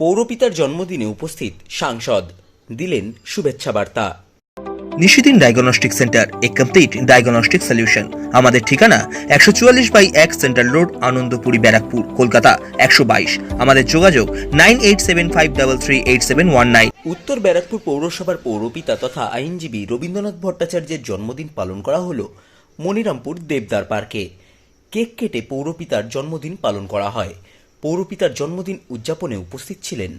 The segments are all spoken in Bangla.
পৌরপিতার জন্মদিনে উপস্থিত সাংসদ দিলেন শুভেচ্ছা বার্তা। নিশিদিন ডায়াগনস্টিক সেন্টার এ কমপ্লিট ডায়াগনস্টিক সলিউশন আমাদের ঠিকানা একশো চুয়াল্লিশ বাই এক সেন্ট্রাল রোড আনন্দপুরি ব্যারাকপুর কলকাতা একশো বাইশ। আমাদের যোগাযোগ nine eight seven five double three eight seven one nine. উত্তর ব্যারাকপুর পৌরসভার পৌরপিতা তথা আইনজীবী রবীন্দ্রনাথ ভট্টাচার্যের জন্মদিন পালন করা হলো মনিরামপুর দেবদার পার্কে। কেক কেটে পৌরপিতার জন্মদিন পালন করা হয়। পৌরপিতার জন্মদিন উদযাপনে উপস্থিত ছিলেন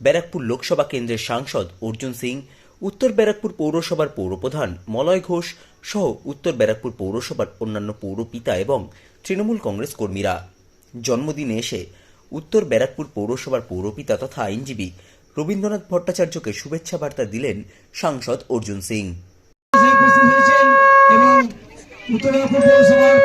ব্যারাকপুর লোকসভা কেন্দ্রের সাংসদ অর্জুন সিং, উত্তর ব্যারাকপুর পৌরসভার পৌরপ্রধান মলয় ঘোষ সহ উত্তর ব্যারাকপুর পৌরসভার অন্যান্য পৌরপিতা এবং তৃণমূল কংগ্রেস কর্মীরা। জন্মদিনে এসে উত্তর ব্যারাকপুর পৌরসভার পৌরপিতা তথা আইনজীবী রবীন্দ্রনাথ ভট্টাচার্যকে শুভেচ্ছা বার্তা দিলেন সাংসদ অর্জুন সিং। উপস্থিত হয়েছেন পৌরসভার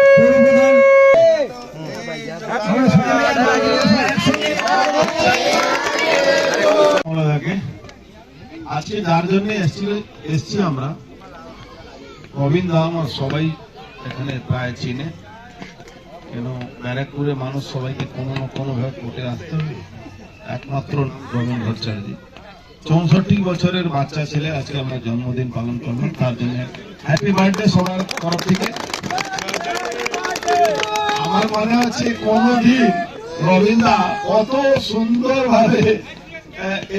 ভালো থাকে। আজকে যার জন্য এসছি এসছি আমরা রবীন দা আমার সবাই এখানে প্রায় চিনে। কেন, ব্যারাকপুরে মানুষ সবাইকে কোনো না কোনো ভাবে কোর্টে আসতে হবে। একমাত্র রবীন ভট্টাচার্য চৌষট্টি বছরের বাচ্চা ছেলে আজকে আমরা জন্মদিন পালন করলাম। তার জন্য হ্যাপি বার্থডে সবার তরফ থেকে। আমার মনে হচ্ছে কোনদিন রবীন্দ্রা কত সুন্দর ভাবে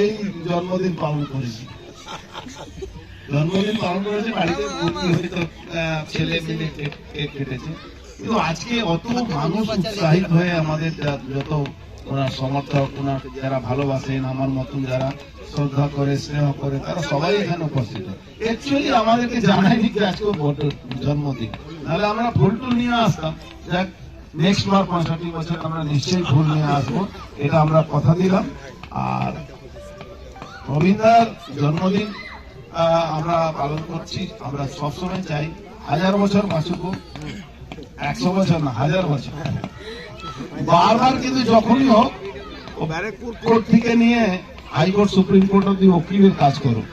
এই জন্মদিন পালন করেছি। জন্মদিন পালন করেছে, বাড়িতে ছেলে মিলে কেক কেটেছে। কিন্তু আজকে অত মানুষ উৎসাহিত হয়ে আমাদের যত ওনার সমর্থক, ওনার যারা ভালোবাসেন, আমার মতন যারা শ্রদ্ধা করে, স্নেহ করে, তারা সবাই এখানে উপস্থিত। অ্যাকচুয়ালি আমাদেরকে জানায়নি যে আজকে জন্মদিন। তাহলে আমরা ফুল টুল নিয়ে আসতাম। যাক নেক্সট বার পঁয়ষট্টি বছর আমরা নিশ্চয়ই ফুল নিয়ে আসব, এটা আমরা কথা দিলাম। আর রবীন্দ্রার জন্মদিন আমরা পালন করছি, আমরা সবসময় চাই, হাজার বছর বাঁচুক একশো বছর না, হাজার বছর। বারবার কিন্তু যখনই হোক, কোর্ট থেকে নিয়ে হাইকোর্ট, সুপ্রিম কোর্ট অব্দি উকিলের কাজ করুক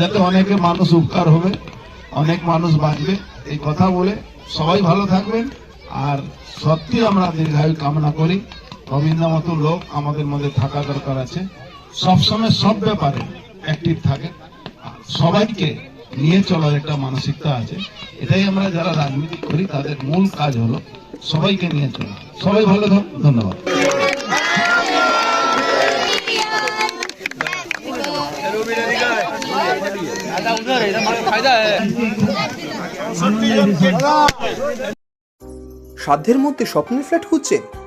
যাতে অনেকে মানুষ উপকার হবে, অনেক মানুষ বাঁচবে। এই কথা বলে সবাই ভালো থাকবেন। আর সত্যি আমরা দীর্ঘায়ু কামনা করি। রবীন্দ্র মতো লোক আমাদের মধ্যে থাকা দরকার আছে। সবসময় সব ব্যাপারে অ্যাক্টিভ থাকে। সবাইকে নিয়ে চলার একটা মানসিকতা আছে। এটাই আমরা যারা রাজনীতি করি, তাদের মূল কাজ হলো সবাইকে নিয়ে চলা। সবাই ভালো ধন্যবাদ। সাধ্যের মধ্যে স্বপ্নের ফ্ল্যাট খুঁজছেন?